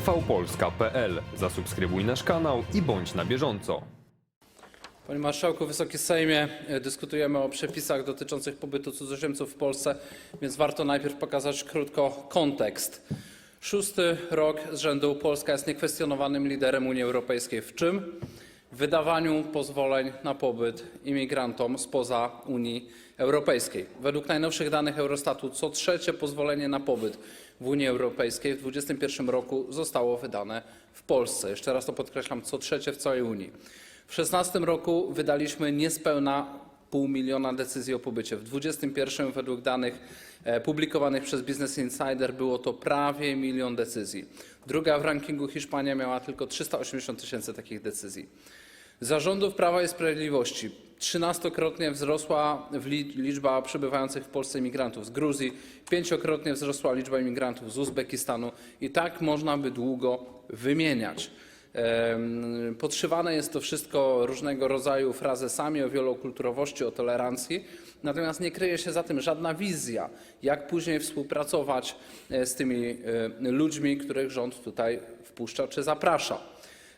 tvpolska.pl. Zasubskrybuj nasz kanał i bądź na bieżąco. Panie Marszałku, Wysoki Sejmie, e, dyskutujemy o przepisach dotyczących pobytu cudzoziemców w Polsce, więc warto najpierw pokazać krótko kontekst. Szósty rok z rzędu Polska jest niekwestionowanym liderem Unii Europejskiej. W czym? Wydawaniu pozwoleń na pobyt imigrantom spoza Unii Europejskiej. Według najnowszych danych Eurostatu co trzecie pozwolenie na pobyt w Unii Europejskiej w 2021 roku zostało wydane w Polsce. Jeszcze raz to podkreślam, co trzecie w całej Unii. W 2016 roku wydaliśmy niespełna pół miliona decyzji o pobycie. W 2021 według danych e, publikowanych przez Business Insider było to prawie milion decyzji. Druga w rankingu Hiszpania miała tylko 380 tysięcy takich decyzji. Za rządów Prawa i Sprawiedliwości trzynastokrotnie wzrosła w li- liczba przybywających w Polsce imigrantów z Gruzji, pięciokrotnie wzrosła liczba imigrantów z Uzbekistanu i tak można by długo wymieniać. Podszywane jest to wszystko różnego rodzaju frazesami o wielokulturowości, o tolerancji, natomiast nie kryje się za tym żadna wizja, jak później współpracować e, z tymi e, ludźmi, których rząd tutaj wpuszcza czy zaprasza.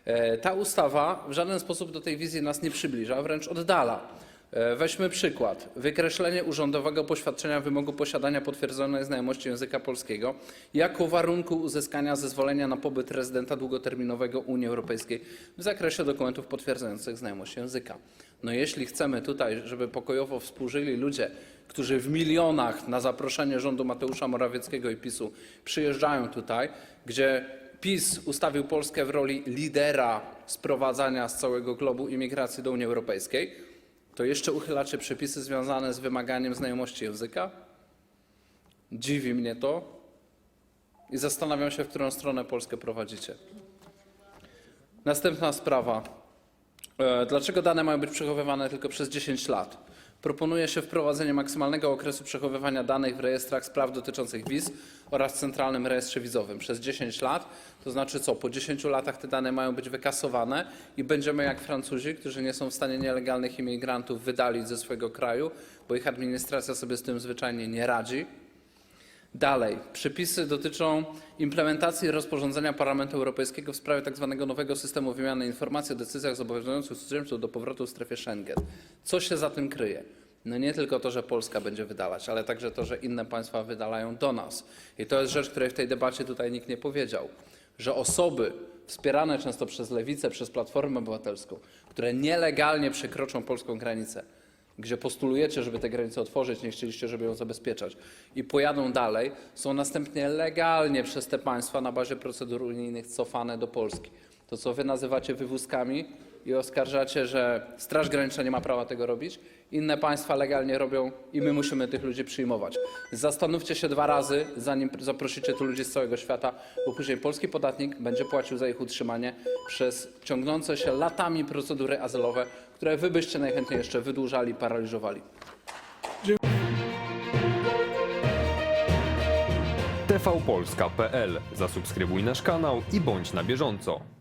E, Ta ustawa w żaden sposób do tej wizji nas nie przybliża, wręcz oddala. E, Weźmy przykład. Wykreślenie urzędowego poświadczenia wymogu posiadania potwierdzonej znajomości języka polskiego jako warunku uzyskania zezwolenia na pobyt rezydenta długoterminowego Unii Europejskiej w zakresie dokumentów potwierdzających znajomość języka. No jeśli chcemy tutaj, żeby pokojowo współżyli ludzie, którzy w milionach na zaproszenie rządu Mateusza Morawieckiego i PiSu przyjeżdżają tutaj, gdzie PiS ustawił Polskę w roli lidera sprowadzania z całego globu imigracji do Unii Europejskiej, to jeszcze uchylacie przepisy związane z wymaganiem znajomości języka? Dziwi mnie to i zastanawiam się, w którą stronę Polskę prowadzicie. Następna sprawa. E, Dlaczego dane mają być przechowywane tylko przez 10 lat? Proponuje się wprowadzenie maksymalnego okresu przechowywania danych w rejestrach spraw dotyczących wiz oraz Centralnym Rejestrze Wizowym przez 10 lat. To znaczy co? Po 10 latach te dane mają być wykasowane i będziemy jak Francuzi, którzy nie są w stanie nielegalnych imigrantów wydalić ze swojego kraju, bo ich administracja sobie z tym zwyczajnie nie radzi. Dalej, przepisy dotyczą implementacji rozporządzenia Parlamentu Europejskiego w sprawie tzw. nowego systemu wymiany informacji o decyzjach zobowiązujących cudzoziemców do powrotu w strefie Schengen. Co się za tym kryje? No nie tylko to, że Polska będzie wydalać, ale także to, że inne państwa wydalają do nas. I to jest rzecz, której w tej debacie tutaj nikt nie powiedział, że osoby wspierane często przez Lewicę, przez Platformę Obywatelską, które nielegalnie przekroczą polską granicę, gdzie postulujecie, żeby tę granicę otworzyć, nie chcieliście, żeby ją zabezpieczać i pojadą dalej, są następnie legalnie przez te państwa na bazie procedur unijnych cofane do Polski. To, co wy nazywacie wywózkami i oskarżacie, że Straż Graniczna nie ma prawa tego robić, inne państwa legalnie robią i my musimy tych ludzi przyjmować. Zastanówcie się dwa razy, zanim zaprosicie tu ludzi z całego świata, bo później polski podatnik będzie płacił za ich utrzymanie przez ciągnące się latami procedury azylowe, które wy byście najchętniej jeszcze wydłużali, paraliżowali. tvpolska.pl. Zasubskrybuj nasz kanał i bądź na bieżąco.